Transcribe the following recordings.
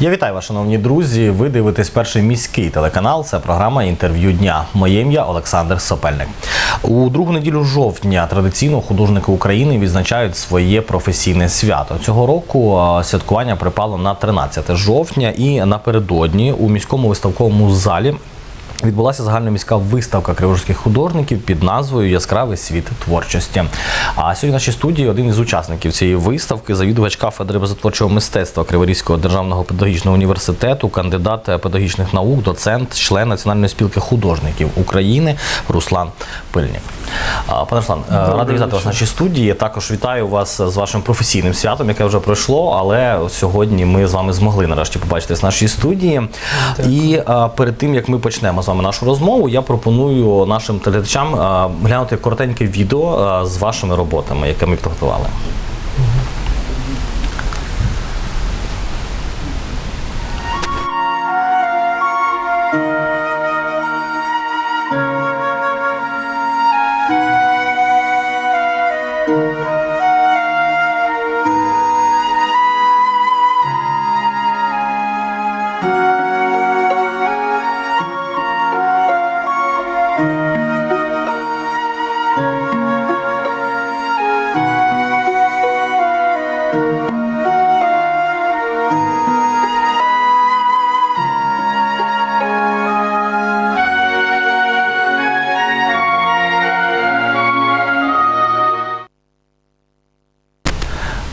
Я вітаю вас, шановні друзі. Ви дивитесь перший міський телеканал. Це програма інтерв'ю дня. Моє ім'я Олександр Сопельник. У другу неділю жовтня традиційно художники України відзначають своє професійне свято. Цього року святкування припало на 13 жовтня, і напередодні у міському виставковому залі. Відбулася загальноміська виставка криворізьких художників під назвою Яскравий світ творчості. А сьогодні в нашій студії один із учасників цієї виставки, завідувач кафедри безотворчого мистецтва Криворізького державного педагогічного університету, кандидат педагогічних наук, доцент, член Національної спілки художників України Руслан Пильник. Пане Руслан, е, радий вітати вас в нашій студії. Також вітаю вас з вашим професійним святом, яке вже пройшло, але сьогодні ми з вами змогли нарешті побачитись в нашій студії. І а, перед тим як ми почнемо з вами нашу розмову, я пропоную нашим телеглядачам глянути коротеньке відео з вашими роботами, яке ми підготували.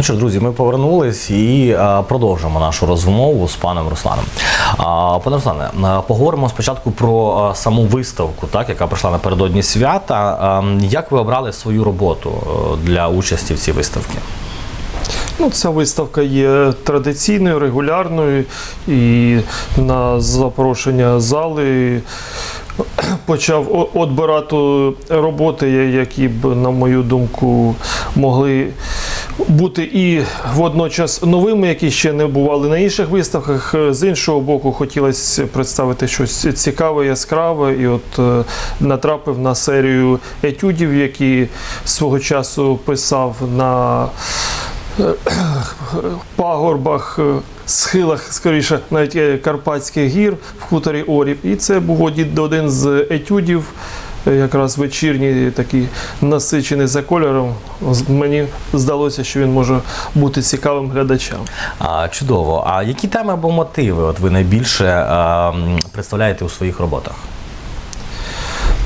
Що ж, друзі, ми повернулись і а, продовжимо нашу розмову з паном Русланом. А, пане Руслане, поговоримо спочатку про а, саму виставку, так, яка пройшла напередодні свята. А, як ви обрали свою роботу е, для участі в цій виставці? Ну, ця виставка є традиційною, регулярною, і на запрошення зали почав отбирати роботи, які б, на мою думку, могли бути і водночас новими, які ще не бували на інших виставках. З іншого боку, хотілося представити щось цікаве, яскраве, і от е, натрапив на серію етюдів, які свого часу писав на пагорбах, е, схилах, скоріше, навіть е, Карпатських гір в хуторі Орів. І це був один- з етюдів, е, якраз вечірній, такий насичений за кольором. Мені здалося, що він може бути цікавим глядачам. А, чудово. А які теми або мотиви от ви найбільше а, представляєте у своїх роботах?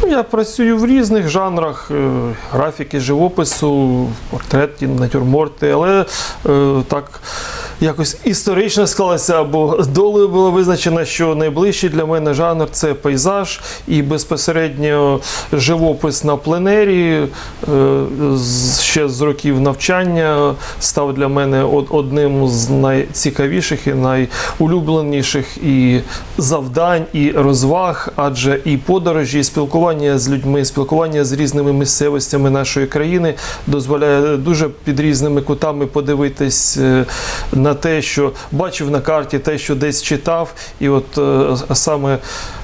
Ну, Я працюю в різних жанрах е, графіки, живопису, портрети, натюрморти, але е, так якось історично склалося, або долею було визначено, що найближчий для мене жанр це пейзаж і безпосередньо живопис на пленері. е, Ще з років навчання став для мене одним з найцікавіших і найулюбленіших і завдань, і розваг, адже і подорожі, і спілкування з людьми, спілкування з різними місцевостями нашої країни дозволяє дуже під різними кутами подивитись е, на те, що бачив на карті, те, що десь читав, і от е, саме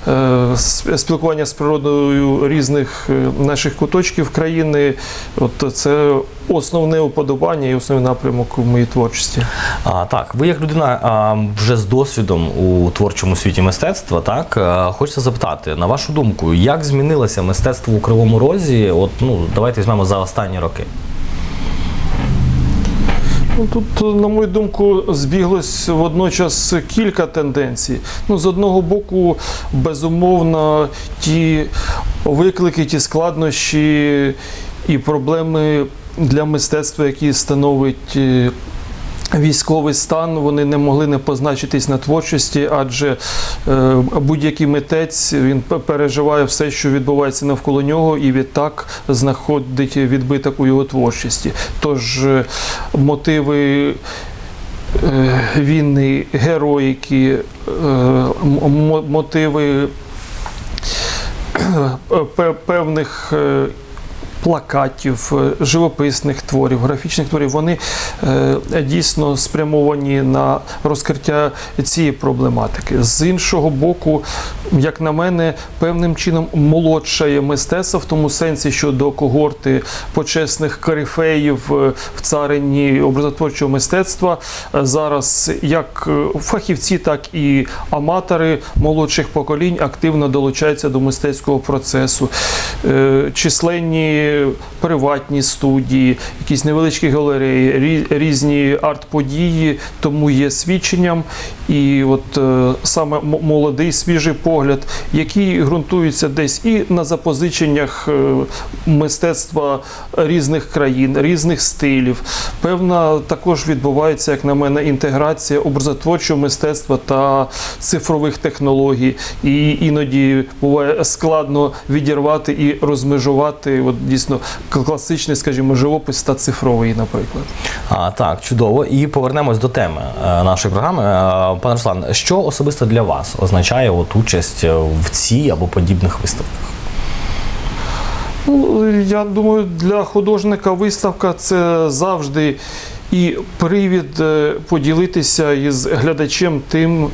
е, спілкування з природою різних е, наших куточків країни, от це основне уподобання і основний напрямок у моїй творчості. А, так, ви як людина вже з досвідом у творчому світі мистецтва, так хочеться запитати, на вашу думку, як змінилося мистецтво у Кривому Розі? От ну давайте візьмемо за останні роки. Ну, Тут, на мою думку, збіглось водночас кілька тенденцій. Ну, з одного боку, безумовно, ті виклики, ті складнощі і проблеми для мистецтва, які становить. Військовий стан вони не могли не позначитись на творчості, адже е, будь-який митець він переживає все, що відбувається навколо нього, і відтак знаходить відбиток у його творчості. Тож е, мотиви е, війни, героїки, мотиви певних. Плакатів, живописних творів. графічних творів, вони е, дійсно спрямовані на розкриття цієї проблематики. З іншого боку, як на мене, певним чином молодшає мистецтво в тому сенсі, що до когорти почесних корифеїв е, в царині образотворчого мистецтва е, зараз як фахівці, так і аматори молодших поколінь активно долучаються до мистецького процесу. Численні приватні студії, якісь невеличкі галереї, різні арт-події, тому є свідченням. І от е, саме молодий свіжий погляд, який ґрунтується десь і на запозиченнях е, мистецтва різних країн, різних стилів. Певна також відбувається, як на мене, інтеграція образотворчого мистецтва та цифрових технологій. І іноді буває складно відірвати і розмежувати от дійсно класичний, скажімо, живопис та цифровий, наприклад. А, так, чудово. І повернемось до теми е, нашої програми. Е, Пане Руслан, що особисто для вас означає от участь в цій або подібних виставках? Ну, я думаю, для художника виставка це завжди і привід е, поділитися із глядачем тим.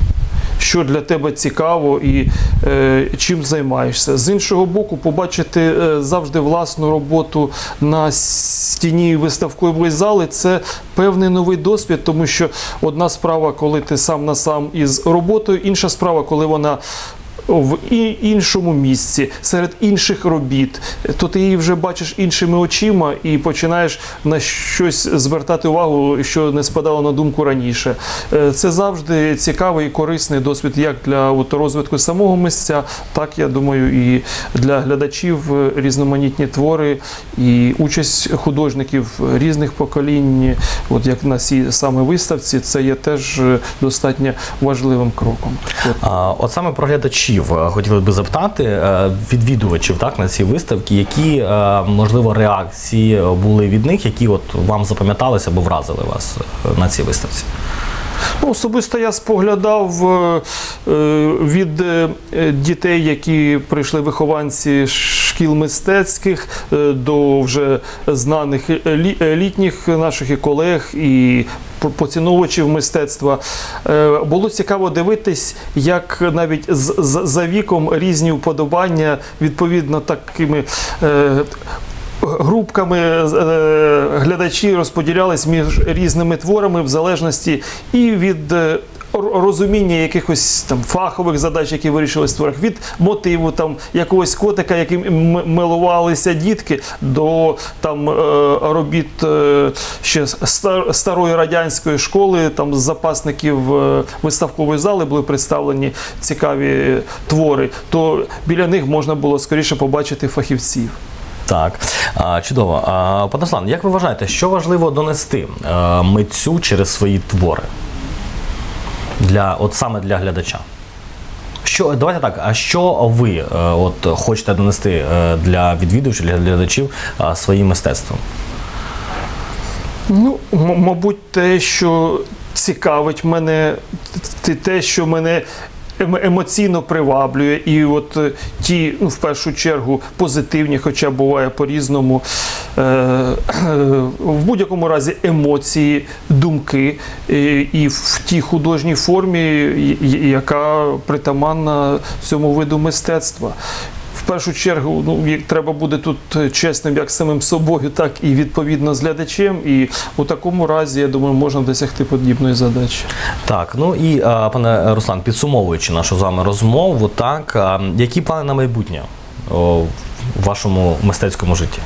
Що для тебе цікаво і е, чим займаєшся. З іншого боку, побачити е, завжди власну роботу на стіні виставкової зали це певний новий досвід, тому що одна справа, коли ти сам на сам із роботою, інша справа, коли вона в іншому місці, серед інших робіт, то ти її вже бачиш іншими очима і починаєш на щось звертати увагу, що не спадало на думку раніше. Е, Це завжди цікавий і корисний досвід як для розвитку самого місця, так я думаю, і для глядачів е, різноманітні твори і участь художників різних поколінь, от як на цій саме виставці, це є теж е, достатньо важливим кроком. От. От саме про глядачів е, хотіли би запитати е, відвідувачів так на ці виставки, які е, можливо реакції були від них, які от вам запам'яталися або вразили вас на цій виставці? Ну, особисто я споглядав від дітей, які прийшли вихованці шкіл мистецьких, до вже знаних літніх наших і колег і поціновувачів мистецтва. Е, Було цікаво дивитись, як навіть за віком різні вподобання відповідно такими. е, Групками е, глядачі розподілялись між різними творами в залежності і від розуміння якихось там фахових задач, які вирішились творах, від мотиву там якогось котика, яким милувалися дітки, до там е, робіт е, ще старої радянської школи, там з запасників е, виставкової зали були представлені цікаві твори. То біля них можна було скоріше побачити фахівців. Так, чудово. Пане Руслан, як ви вважаєте, що важливо донести митцю через свої твори? Для, от саме для глядача? Що, давайте так, а що ви е, от, хочете донести е, для відвідувачів, для глядачів е, своїм мистецтвом? Ну, мабуть, те, що цікавить мене, те, що мене емоційно приваблює, і от е, ті, ну, в першу чергу, позитивні, хоча буває по-різному, е, в будь-якому разі емоції, думки, е, і в тій художній формі, яка притаманна цьому виду мистецтва. В першу чергу, ну як треба буде тут е, чесним як самим собою, так і відповідно з глядачем. І у такому разі, я думаю, можна досягти подібної задачі. Так, ну і е, пане Руслан, підсумовуючи нашу з вами розмову, так, е, які плани на майбутнє у вашому мистецькому житті?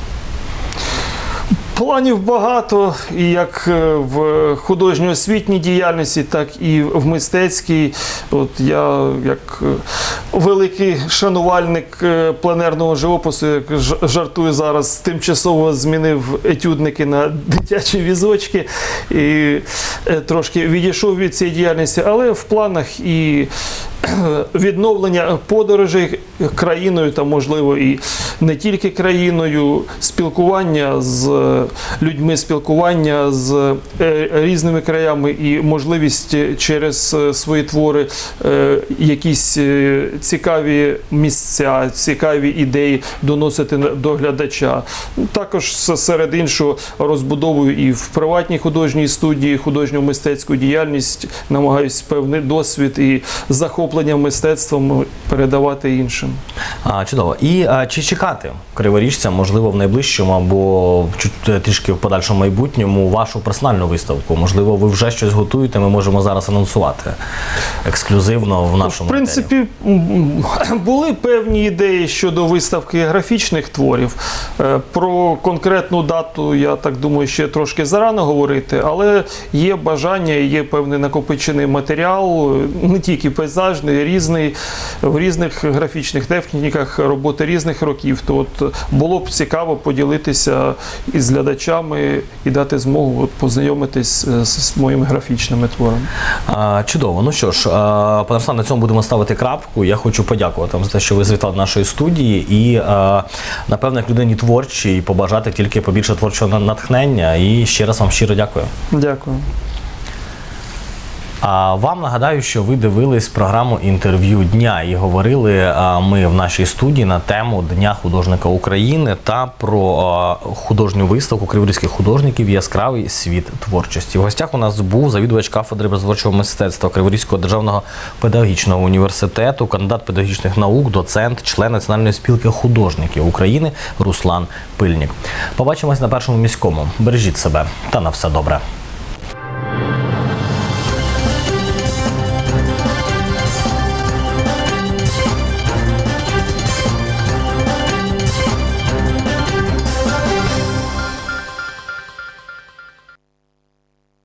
Планів багато, і як е, в художньо-освітній діяльності, так і в мистецькій. От я, як е, великий шанувальник е, пленерного живопису, як жартую зараз, тимчасово змінив етюдники на дитячі візочки і трошки відійшов від цієї діяльності, але в планах і відновлення подорожей країною та, можливо, і не тільки країною, спілкування з людьми, спілкування з е, різними краями і можливість через е, свої твори е, якісь цікаві місця, цікаві ідеї доносити до глядача. Також серед іншого розбудовую і в приватній художній студії художню мистецьку діяльність, намагаюсь певний досвід і захоплення мистецтвом передавати іншим. А, чудово. І а, чи чекати криворіжця, можливо, в найближчому або чуть е, трішки в подальшому майбутньому вашу персональну виставку? Можливо, ви вже щось готуєте, ми можемо зараз анонсувати ексклюзивно в нашому В принципі, м, були певні ідеї щодо виставки графічних творів. Е, Про конкретну дату, я так думаю, ще трошки зарано говорити, але є бажання, є певний накопичений матеріал, е, не тільки пейзажний, різний, в різних графічних техніках роботи різних років. То от було б цікаво поділитися із глядачами і дати змогу от, познайомитись е, з, з моїми графічними творами. А, чудово. Ну що ж, пане Руслан, на цьому будемо ставити крапку. Я хочу подякувати вам за те, що ви звітали нашої студії, і а, напевно, як людині творчій, побажати тільки побільше творчого натхнення. І ще раз вам щиро дякую. Дякую. А вам нагадаю, що ви дивились програму інтерв'ю дня і говорили ми в нашій студії на тему Дня художника України та про художню виставку криворізьких художників Яскравий світ творчості. В гостях у нас був завідувач кафедри безтворчого мистецтва Криворізького державного педагогічного університету, кандидат педагогічних наук, доцент, член Національної спілки художників України Руслан Пильнік. Побачимось на першому міському. Бережіть себе та на все добре.